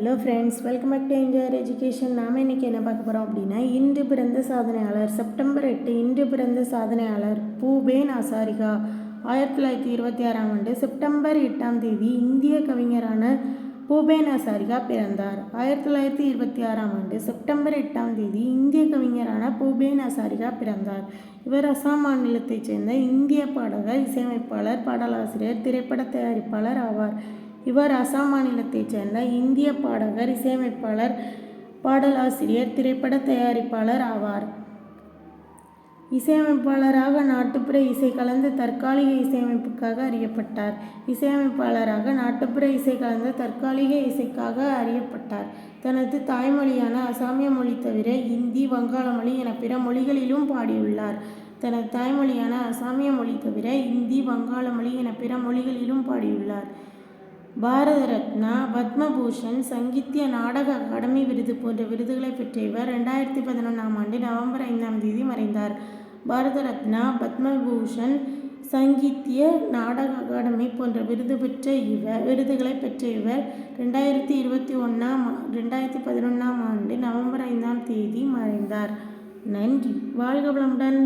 Hello friends welcome back to என்ஜாயர் education நாம் இன்றைக்கி என்ன பார்க்க போகிறோம் அப்படின்னா இன்று பிறந்த சாதனையாளர் செப்டம்பர் எட்டு இன்று பிறந்த சாதனையாளர் பூபேன் ஆசாரிகா. ஆயிரத்தி தொள்ளாயிரத்தி இருபத்தி ஆறாம் ஆண்டு செப்டம்பர் எட்டாம் தேதி இந்திய கவிஞரான பூபேன் ஆசாரிகா பிறந்தார். ஆயிரத்தி தொள்ளாயிரத்தி இருபத்தி ஆறாம் ஆண்டு செப்டம்பர் எட்டாம் தேதி இந்திய கவிஞரான பூபேன் ஆசாரிகா பிறந்தார். இவர் அசாம் மாநிலத்தைச் சேர்ந்த இந்திய பாடகர் இசையமைப்பாளர் பாடலாசிரியர் திரைப்பட தயாரிப்பாளர் ஆவார். இவர் அசாம் மாநிலத்தைச் சேர்ந்த இந்திய பாடகர் இசையமைப்பாளர் பாடலாசிரியர் திரைப்பட தயாரிப்பாளர் ஆவார். இசையமைப்பாளராக நாட்டுப்புற இசை கலந்த தற்காலிக இசையமைப்புக்காக அறியப்பட்டார். இசையமைப்பாளராக நாட்டுப்புற இசை கலந்த தற்காலிக இசைக்காக அறியப்பட்டார். தனது தாய்மொழியான அசாமிய மொழி தவிர இந்தி வங்காள மொழி என பிற மொழிகளிலும் பாடியுள்ளார். தனது தாய்மொழியான அசாமிய மொழி தவிர இந்தி வங்காள மொழி என பிற மொழிகளிலும் பாடியுள்ளார். பாரத ரத்னா பத்மபூஷன் சங்கீத்திய நாடக அகாடமி விருது போன்ற விருதுகளை பெற்ற இவர் ரெண்டாயிரத்தி பதினொன்றாம் ஆண்டு நவம்பர் ஐந்தாம் தேதி மறைந்தார். பாரத ரத்னா பத்மபூஷன் சங்கீத்திய நாடக அகாடமி போன்ற விருது பெற்ற இவர் விருதுகளை பெற்ற இவர் ரெண்டாயிரத்தி இருபத்தி ஒன்றாம் ரெண்டாயிரத்தி பதினொன்றாம் ஆண்டு நவம்பர் ஐந்தாம் தேதி மறைந்தார். நன்றி. வாழ்க வளமுடன்.